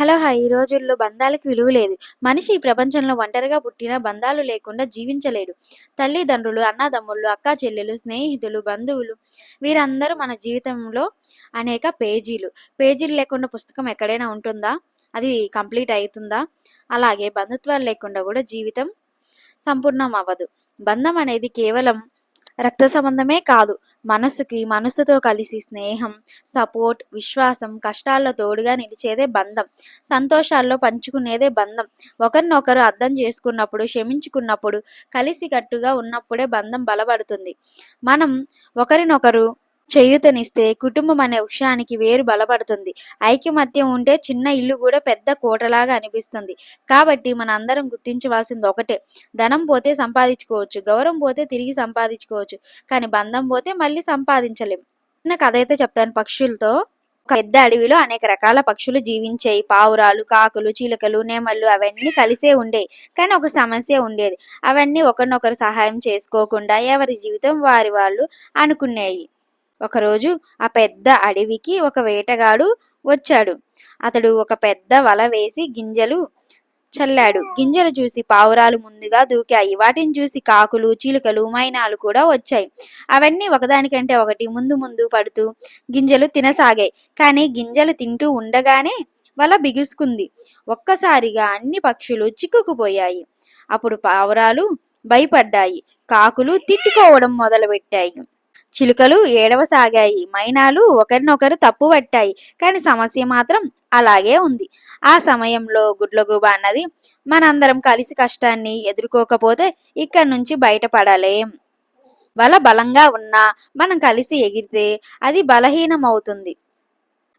Hello hi ఈ రోజుల్లో బంధాలకు విలువ లేదు. మనిషి ఈ ప్రపంచంలో ఒంటరిగా పుట్టిన బంధాలు లేకుండా జీవించలేడు. తల్లిదండ్రులు అన్నదమ్ముళ్ళు అక్కా చెల్లెలు స్నేహితులు బంధువులు వీరందరూ మన జీవితంలో అనేక పేజీలు. పేజీలు లేకుండా పుస్తకం ఎక్కడైనా ఉంటుందా? అది కంప్లీట్ అవుతుందా అలాగే బంధుత్వాలు లేకుండా కూడా జీవితం సంపూర్ణం అవ్వదు. బంధం అనేది కేవలం రక్త సంబంధమే కాదు. మనసుకి మనసుతో కలిసి స్నేహం సపోర్ట్ విశ్వాసం కష్టాల్లో తోడుగా నిలిచేదే బంధం. సంతోషాల్లో పంచుకునేదే బంధం. ఒకరినొకరు అర్థం చేసుకున్నప్పుడు క్షమించుకున్నప్పుడు కలిసికట్టుగా ఉన్నప్పుడే బంధం బలపడుతుంది. మనం ఒకరినొకరు చేయూతనిస్తే కుటుంబం అనే వృక్షానికి వేరు బలపడుతుంది. ఐక్యమత్యం ఉంటే చిన్న ఇల్లు కూడా పెద్ద కోటలాగా అనిపిస్తుంది. కాబట్టి మన అందరం గుర్తించవలసింది ఒకటే. ధనం పోతే సంపాదించుకోవచ్చు గౌరవం పోతే తిరిగి సంపాదించుకోవచ్చు కానీ బంధం పోతే మళ్ళీ సంపాదించలేం. చిన్న కథ అయితే చెప్తాను. పక్షులతో పెద్ద అడవిలో అనేక రకాల పక్షులు జీవించాయి. పావురాలు కాకులు చీలకలు నేమళ్ళు అవన్నీ కలిసే ఉండేవి కానీ ఒక సమస్య ఉండేది. అవన్నీ ఒకరినొకరు సహాయం చేసుకోకుండా ఎవరి జీవితం వారి వాళ్ళు అనుకునేవి ఒకరోజు ఆ పెద్ద అడవికి ఒక వేటగాడు వచ్చాడు. అతడు ఒక పెద్ద వల వేసి గింజలు చల్లాడు. గింజలు చూసి పావురాలు ముందుగా దూకాయి. వాటిని చూసి కాకులు చిలుకలు మైనాలు కూడా వచ్చాయి. అవన్నీ ఒకదానికంటే ఒకటి ముందు ముందు పడుతూ గింజలు తినసాగాయి. కానీ గింజలు తింటూ ఉండగానే వల బిగుసుకుంది. ఒక్కసారిగా అన్ని పక్షులు చిక్కుకుపోయాయి. అప్పుడు పావురాలు భయపడ్డాయి. కాకులు తిట్టుకోవడం మొదలుపెట్టాయి. చిలుకలు ఏడవసాగాయి. మైనాలు ఒకరినొకరు తప్పు పట్టాయి. కానీ సమస్య మాత్రం అలాగే ఉంది. ఆ సమయంలో గుడ్లగూబ అన్నది మనందరం కలిసి కష్టాన్ని ఎదుర్కోకపోతే ఇక్కడి నుంచి బయటపడలేం. బల బలంగా ఉన్నా మనం కలిసి ఎగిరితే అది బలహీనమవుతుంది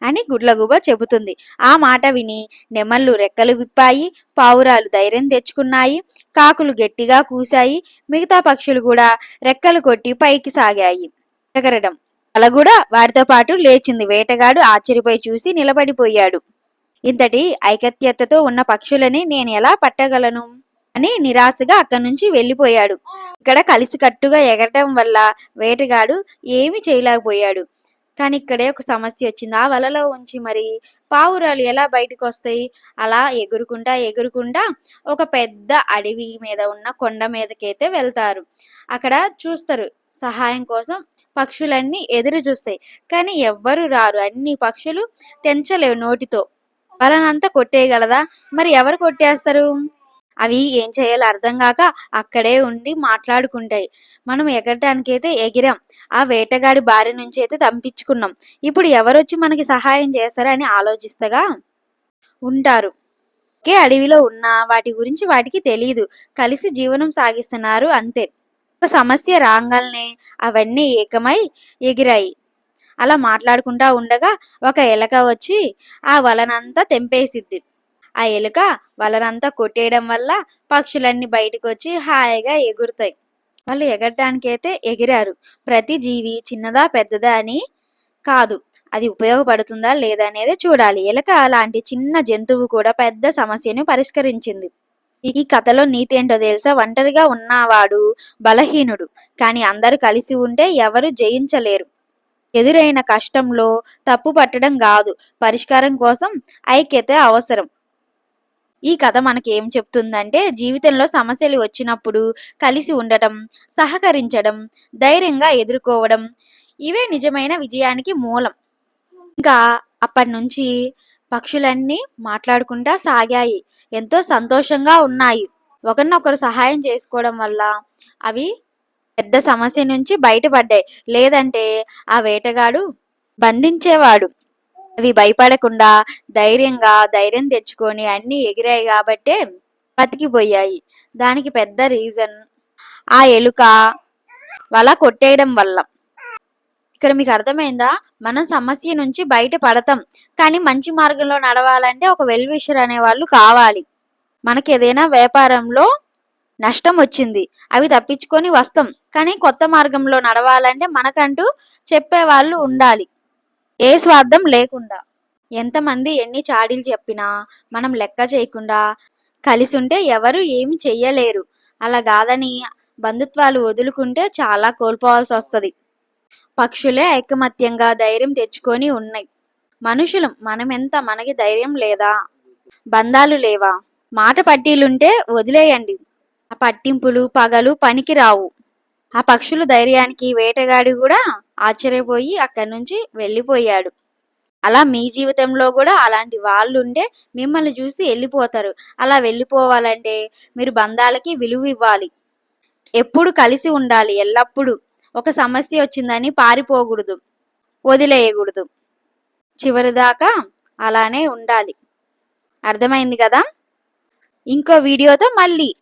అని గుడ్లగూబ చెబుతుంది. ఆ మాట విని నెమళ్ళు రెక్కలు విప్పాయి పావురాలు ధైర్యం తెచ్చుకున్నాయి కాకులు గట్టిగా కూశాయి మిగతా పక్షులు కూడా రెక్కలు కొట్టి పైకి సాగాయి. వేటగరడం అలా కూడా వారితో పాటు లేచింది. వేటగాడు ఆశ్చర్యపోయి చూసి నిలబడిపోయాడు. ఇంతటి ఐకత్యతతో ఉన్న పక్షులని నేను ఎలా పట్టగలను? అని నిరాశగా అక్కడి నుంచి వెళ్ళిపోయాడు. ఇక్కడ కలిసికట్టుగా ఎగరటం వల్ల వేటగాడు ఏమి చేయలేకపోయాడు. కానీ ఇక్కడే ఒక సమస్య వచ్చింది. ఆ వలలో ఉంచి మరి పావురాలు ఎలా బయటకు వస్తాయి? అలా ఎగురుకుంటా ఎగురుకుంటా ఒక పెద్ద అడవి మీద ఉన్న కొండ మీదకైతే వెళ్తారు. అక్కడ చూస్తారు. సహాయం కోసం పక్షులన్నీ ఎదురు చూస్తాయి. కానీ ఎవ్వరు రారు. అన్ని పక్షులు తెంచలేవు నోటితో. వలనంతా కొట్టేయగలదా? మరి ఎవరు కొట్టేస్తారు? అవి ఏం చేయాలో అర్థం కాక అక్కడే ఉండి మాట్లాడుకుంటాయి. మనం ఎగరటానికైతే ఎగిరాం. ఆ వేటగాడి బారి నుంచి అయితే తప్పించుకున్నాం. ఇప్పుడు ఎవరొచ్చి మనకి సహాయం చేస్తారని ఆలోచిస్తగా ఉంటారు. ఒకే అడవిలో ఉన్న వాటి గురించి వాటికి తెలియదు కలిసి జీవనం సాగిస్తున్నారు అంతే. సమస్య రాగానే అవన్నీ ఏకమై ఎగిరాయి. అలా మాట్లాడుకుంటా ఉండగా ఒక ఎలక వచ్చి ఆ వలనంతా తెంపేసిద్ది. ఆ ఎలుక వలనంతా కొట్టేయడం వల్ల పక్షులన్నీ బయటకు వచ్చి హాయిగా ఎగురుతాయి. వాళ్ళు ఎగరటానికైతే అయితే ఎగిరారు. ప్రతి జీవి చిన్నదా పెద్దదా అని కాదు. అది ఉపయోగపడుతుందా లేదా అనేది చూడాలి. ఎలక లాంటి చిన్న జంతువు కూడా పెద్ద సమస్యను పరిష్కరించింది. ఈ కథలో నీతి ఏంటో తెలుసా? ఒంటరిగా ఉన్నవాడు బలహీనుడు కానీ అందరూ కలిసి ఉంటే ఎవరు జయించలేరు. ఎదురైన కష్టంలో తప్పు పట్టడం కాదు పరిష్కారం కోసం ఐక్యత అవసరం. ఈ కథ మనకి ఏం చెప్తుందంటే జీవితంలో సమస్యలు వచ్చినప్పుడు కలిసి ఉండటం సహకరించడం ధైర్యంగా ఎదుర్కోవడం ఇవే నిజమైన విజయానికి మూలం. ఇంకా అప్పటి నుంచి పక్షులన్నీ మాట్లాడుకుంటా సాగాయి. ఎంతో సంతోషంగా ఉన్నాయి. ఒకరినొకరు సహాయం చేసుకోవడం వల్ల అవి పెద్ద సమస్య నుంచి బయటపడ్డాయి. లేదంటే ఆ వేటగాడు బంధించేవాడు. అవి భయపడకుండా ధైర్యంగా ధైర్యం తెచ్చుకొని అన్ని ఎగిరాయి కాబట్టే బతికిపోయాయి. దానికి పెద్ద రీజన్ ఆ ఎలుక వల కొట్టేయడం వల్ల. ఇక్కడ మీకు అర్థమైందా? మనం సమస్య నుంచి బయట పడతాం. కానీ మంచి మార్గంలో నడవాలంటే ఒక వెల్ విషర్ అనే వాళ్ళు కావాలి. మనకి ఏదైనా వ్యాపారంలో నష్టం వచ్చింది. అవి తప్పించుకొని వస్తాం. కానీ కొత్త మార్గంలో నడవాలంటే మనకంటూ చెప్పే వాళ్ళు ఉండాలి. ఏ స్వార్థం లేకుండా. ఎంతమంది ఎన్ని చాడీలు చెప్పినా మనం లెక్క చేయకుండా కలిసి ఉంటే ఎవరు ఏమి చెయ్యలేరు. అలా కాదని బంధుత్వాలు వదులుకుంటే చాలా కోల్పోవాల్సి వస్తుంది పక్షులే ఐకమత్యంగా ధైర్యం తెచ్చుకొని ఉన్నాయి. మనుషులం మనమెంత మనకి ధైర్యం లేదా? బంధాలు లేవా? మాట పట్టీలుంటే వదిలేయండి. ఆ పట్టింపులు పగలు పనికి రావు. ఆ పక్షులు ధైర్యానికి వేటగాడి కూడా ఆశ్చర్యపోయి అక్కడి నుంచి వెళ్ళిపోయాడు. అలా మీ జీవితంలో కూడా అలాంటి వాళ్ళు ఉంటే మిమ్మల్ని చూసి వెళ్ళిపోతారు. అలా వెళ్ళిపోవాలంటే మీరు బంధాలకి విలువ ఇవ్వాలి ఎప్పుడు కలిసి ఉండాలి ఎల్లప్పుడూ. ఒక సమస్య వచ్చిందని పారిపోకూడదు వదిలేయకూడదు. చివరిదాకా అలానే ఉండాలి. అర్థమైంది కదా? ఇంకో వీడియోతో మళ్ళీ